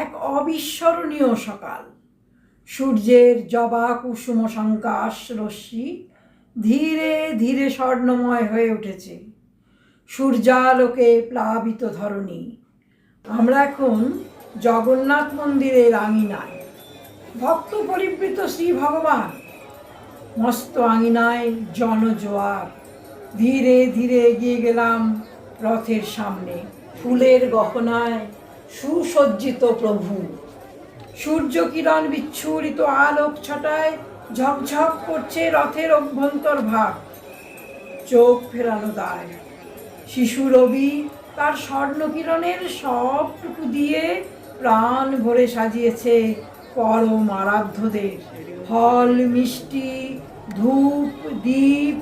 এক অবিস্মরণীয় সকাল। সূর্যের জবা কুসুম সংকাশ রশ্মি ধীরে ধীরে স্বর্ণময় হয়ে উঠেছে। সূর্যালোকে প্লাবিত ধরণী। আমরা এখন জগন্নাথ মন্দিরের আঙিনায়। ভক্ত পরিবৃত শ্রী ভগবান। মস্ত আঙিনায় জনজোয়ার ধীরে ধীরে এগিয়ে গেলাম রথের সামনে। ফুলের গহনায় সুসজ্জিত প্রভু। সূর্য কিরণ বিচ্ছুরিত আলোক ছটায় ঝকঝক করছে রথের অভ্যন্তর ভাগ। চোখ ফেরানো দায়। শিশু রবি তার স্বর্ণকিরণের সবটুকু দিয়ে প্রাণ ভরে সাজিয়েছে পরম আরাধ্যদের। ফল, মিষ্টি, ধূপ দ্বীপ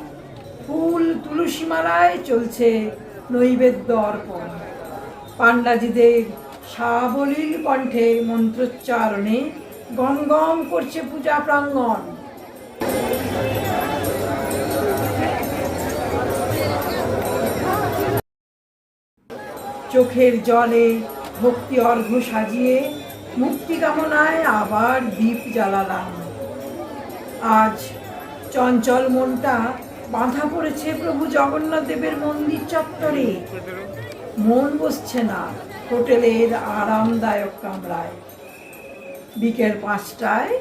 ফুল তুলসী মালায় চলছে নৈবেদ্য অর্পণ। পাণ্ডাজিদের সাবলীল কণ্ঠে মন্ত্রোচ্চারণে গম গম করছে পূজা প্রাঙ্গণ। চোখের জলে ভক্তি অর্ঘ্য সাজিয়ে মুক্তি কামনায় আবার দীপ জ্বালালাম। আজ চঞ্চল মনটা বাঁধা পড়েছে প্রভু জগন্নাথ দেবের মন্দির চত্বরে। মন বসছে না। হোটেলের আরামদায়ক কামরায়। বিকেল পাঁচটায়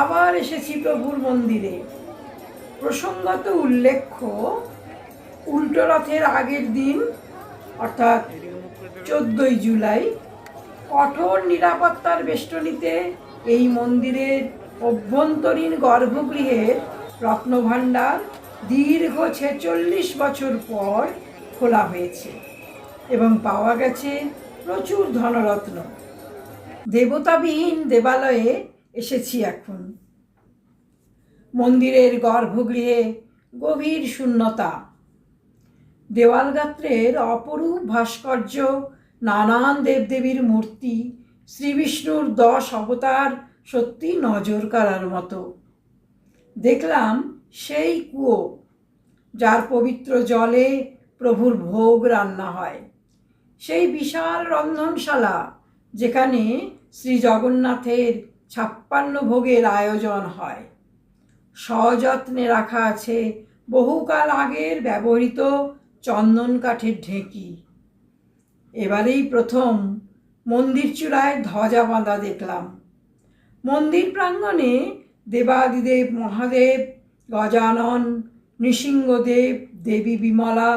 আবার এসেছি প্রভুর মন্দিরে। প্রসঙ্গত উল্লেখ্য, উল্টো রথের আগের দিন, অর্থাৎ চোদ্দই জুলাই, কঠোর নিরাপত্তার বেষ্টনীতে এই মন্দিরের অভ্যন্তরীণ গর্ভগৃহের রত্নভাণ্ডার দীর্ঘ ছেচল্লিশ বছর পর খোলা হয়েছে এবং পাওয়া গেছে প্রচুর ধনরত্ন। দেবতাবিহীন দেবালয়ে এসেছি এখন। মন্দিরের গর্ভগৃহে গভীর শূন্যতা। দেওয়ালগাত্রের অপরূপ ভাস্কর্য, নানান দেবদেবীর মূর্তি, শ্রীবিষ্ণুর দশ অবতার সত্যি নজর কাড়ার মতো। দেখলাম সেই কুয়ো, যার পবিত্র জলে প্রভুর ভোগ রান্না হয়। সেই বিশাল রন্ধনশালা যেখানে শ্রী জগন্নাথের ছাপ্পান্ন ভোগের আয়োজন হয়। সযত্নে রাখা আছে বহুকাল আগের ব্যবহৃত চন্দন কাঠের ঢেঁকি। এবারেই প্রথম মন্দির চূড়ায় ধ্বজা বাঁধা দেখলাম। মন্দির প্রাঙ্গণে দেবাদিদেব, মহাদেব, গজানন, নৃসিংহদেব, দেবী বিমলা,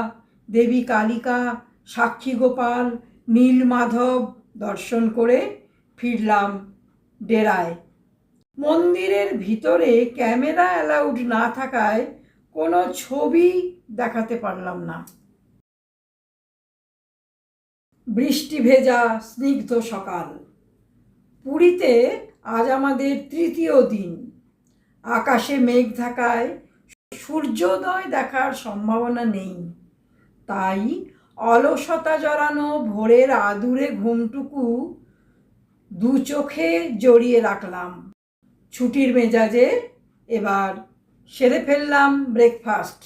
দেবী কালিকা সাক্ষী গোপাল, নীল মাধব দর্শন করে ফিরলাম ডেরায়। মন্দিরের ভিতরে ক্যামেরা অ্যালাউড না থাকায় কোনো ছবি দেখাতে পারলাম না। বৃষ্টি ভেজা স্নিগ্ধ সকাল। পুরীতে আজ আমাদের তৃতীয় দিন। আকাশে মেঘ থাকায় সূর্যোদয় দেখার সম্ভাবনা নেই। তাই অলসতা জড়ানো ভোরের আদুরে ঘুমটুকু দু চোখে জড়িয়ে রাখলাম। ছুটির মেজাজে এবার সেরে ফেললাম ব্রেকফাস্ট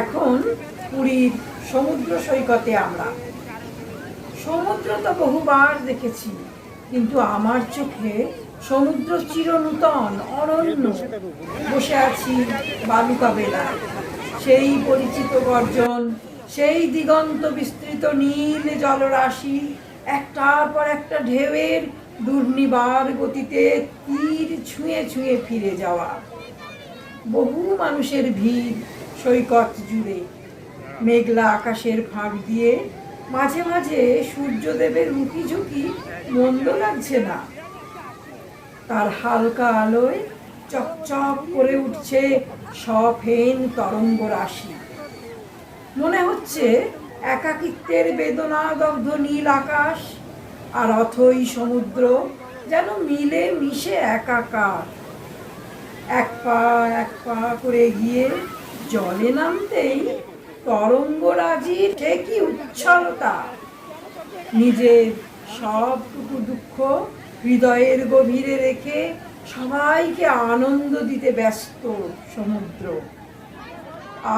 এখন পুরীর সমুদ্র সৈকতে আমরা। সমুদ্র তো বহুবার দেখেছি, কিন্তু আমার চোখে সমুদ্র চিরনূতন, অনন্য বসে আছি বালুকা বেলা সেই পরিচিত গর্জন, সেই দিগন্ত বিস্তৃত নীল জলরাশি, একটার পর একটা ঢেউয়ের দুর্নিবার গতিতে তীর ছুঁয়ে ছুঁয়ে ফিরে যাওয়া। বহু মানুষের ভিড় সৈকত জুড়ে। মেঘলা আকাশের ফাঁক দিয়ে মাঝে মাঝে সূর্যদেবের উঁকি ঝুঁকি মন্দ লাগছে না। তার হালকা আলোয় চকচক করে উঠছে সফেন তরঙ্গ রাশি। মনে হচ্ছে একাকিত্বের বেদনাদগ্ধ নীল আকাশ আর অথই সমুদ্র যেন মিলে মিশে একাকার। এক পা এক পা করে গিয়ে জলে নামতেই তরঙ্গরাজির সে কি উচ্ছলতা। নিজের সবটুকু দুঃখ হৃদয়ের গভীরে রেখে সবাইকে আনন্দ দিতে ব্যস্ত সমুদ্র।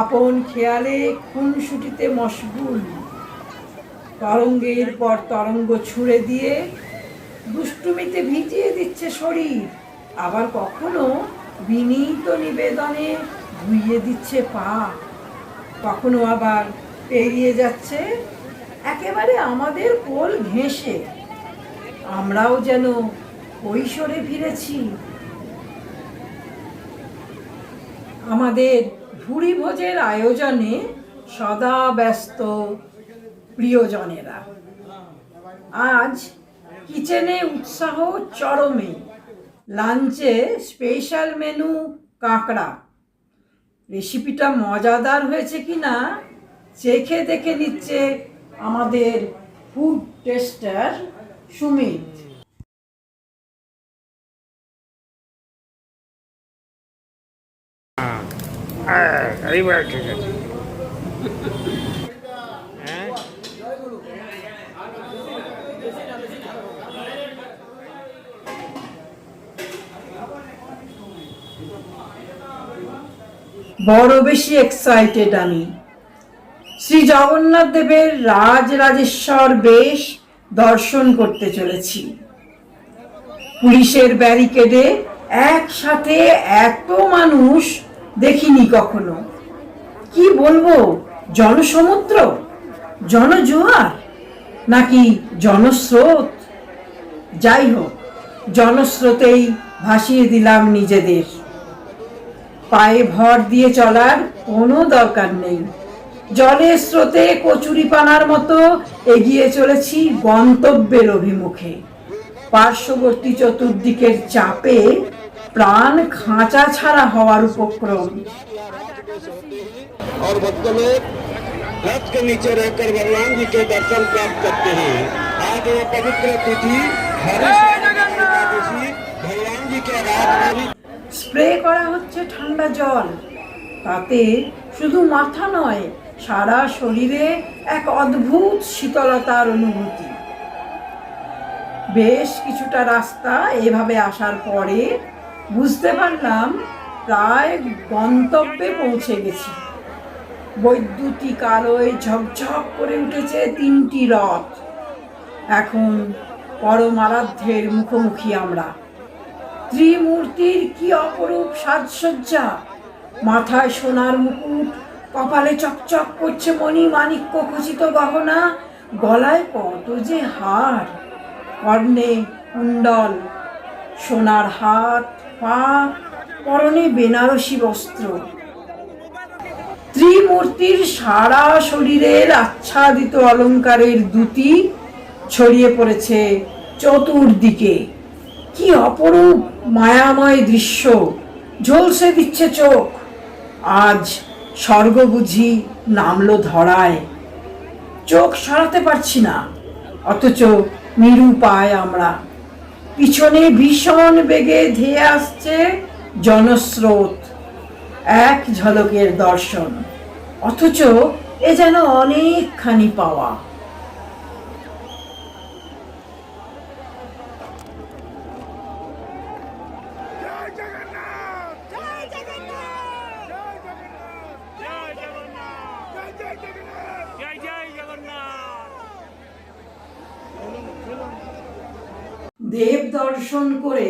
আপন খেয়ালে খুনসুটিতে মশগুল তরঙ্গের পর তরঙ্গ ছুঁড়ে দিয়ে দুষ্টুমিতে ভিজিয়ে দিচ্ছে শরীর। আবার কখনো বিনীত নিবেদনে ধুইয়ে দিচ্ছে পা। কখনো আবার পেরিয়ে যাচ্ছে একেবারে আমাদের কোল ঘেঁষে। আমরাও যেন কৈশোরে ফিরেছি। আমাদের ভুরি ভোজের আয়োজনে সদা ব্যস্ত প্রিয়জনেরা। আজ কিচেনে উৎসাহ চরমে। লাঞ্চে স্পেশাল মেনু কাঁকড়া। রেসিপিটা মজাদার হয়েছে কি না চেখে দেখে নিচ্ছে আমাদের ফুড টেস্টার সুমিত। হ্যাঁ এইবার ঠিক আছে হ্যাঁ বড় বেশি এক্সাইটেড আমি। শ্রী জগন্নাথ দেবের রাজ রাজেশ্বর বেশ দর্শন করতে চলেছি। পুলিশের ব্যারিকেডে একসাথে এত মানুষ দেখিনি কখনো। কি বলব, জনসমুদ্র? জনজোয়ার? নাকি জনস্রোত? যাই হোক, জনস্রোতেই ভাসিয়ে দিলাম নিজেদের। পায়ে ভর দিয়ে চলার কোনো দরকার নেই জলের স্রোতে কচুরিপানার মতো এগিয়ে চলেছি গন্তব্যের অভিমুখে পার্শ্ববর্তী চতুর্দিকের চাপে প্রাণ খাঁচা ছাড়া হওয়ার উপক্রম और भक्तों लोग रथ के नीचे रहकर भगवान जी के दर्शन प्राप्त करते हैं आज ये पवित्र तिथि हरि एकादशी भगवान जी के रात में भी স্প্রে করা হচ্ছে ঠান্ডা জল। তাতে শুধু মাথা নয়, সারা শরীরে এক অদ্ভুত শীতলতার অনুভূতি। বেশ কিছুটা রাস্তা এভাবে আসার পরে বুঝতে পারলাম প্রায় গন্তব্যে পৌঁছে গেছি। বৈদ্যুতিক আলোয় ঝকঝক করে উঠেছে তিনটি রথ। এখন পরমারাধ্যের মুখোমুখি আমরা। ত্রিমূর্তির কি অপরূপ সাজসজ্জা? মাথায় সোনার মুকুট, কপালে চকচক করছে মণি মাণিক্য খচিত গহনা, গলায় কত যে হার। কর্ণে কুণ্ডল, সোনার হাত, পা, পরনে বেনারসি বস্ত্র। ত্রিমূর্তির সারা শরীরের আচ্ছাদিত অলংকারের দুটি ছড়িয়ে পড়েছে চতুর্দিকে। কি অপরূপ! মায়াময় দৃশ্য ঝলসে দিচ্ছে চোখ। আজ স্বর্গ বুঝি নামলো ধরায়। চোখ সরাতে পারছি না, অথচ নিরুপায় আমরা। পিছনে ভীষণ বেগে ধেয়ে আসছে জনস্রোত, এক ঝলকের দর্শন, অথচ এ যেন অনেকখানি পাওয়া। দেব দর্শন করে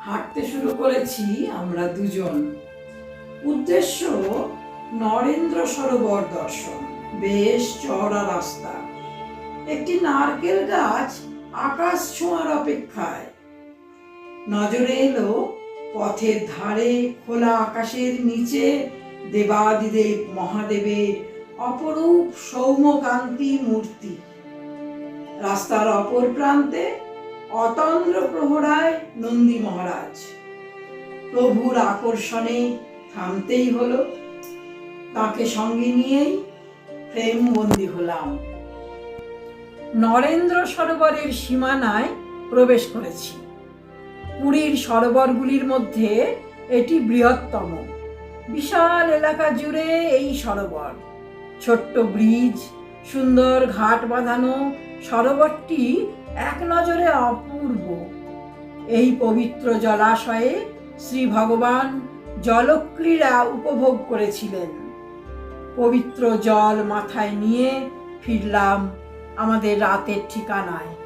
হাঁটতে শুরু করেছি আমরা দুজন। উদ্দেশ্য, নরেন্দ্র সরোবর দর্শন। বেশ চওড়া রাস্তা। একটি নারকেল গাছ আকাশ ছোঁয়ার অপেক্ষায়। নজরে এলো পথের ধারে খোলা আকাশের নিচে দেবাদিদেব মহাদেবের অপরূপ সৌম্যকান্তি মূর্তি। রাস্তার অপর প্রান্তে অতন্দ্র প্রহরায় নন্দী মহারাজ। প্রভুর আকর্ষণে থামতেই হলো। তাকে সঙ্গে নিয়েই ফ্রেম বন্দি হলাম। নরেন্দ্র সরোবরের সীমানায় প্রবেশ করেছি। পুরীর সরোবরগুলির মধ্যে এটি বৃহত্তম। বিশাল এলাকা জুড়ে এই সরোবর। ছোট্ট ব্রিজ, সুন্দর ঘাট বাঁধানো সরোবরটি এক অপূর্ব। এই পবিত্র জলাশয়ে শ্রী ভগবান জলক্রীড়া উপভোগ করেছিলেন। পবিত্র জল মাথায় নিয়ে ফিরলাম আমাদের রাতের ঠিকানায়।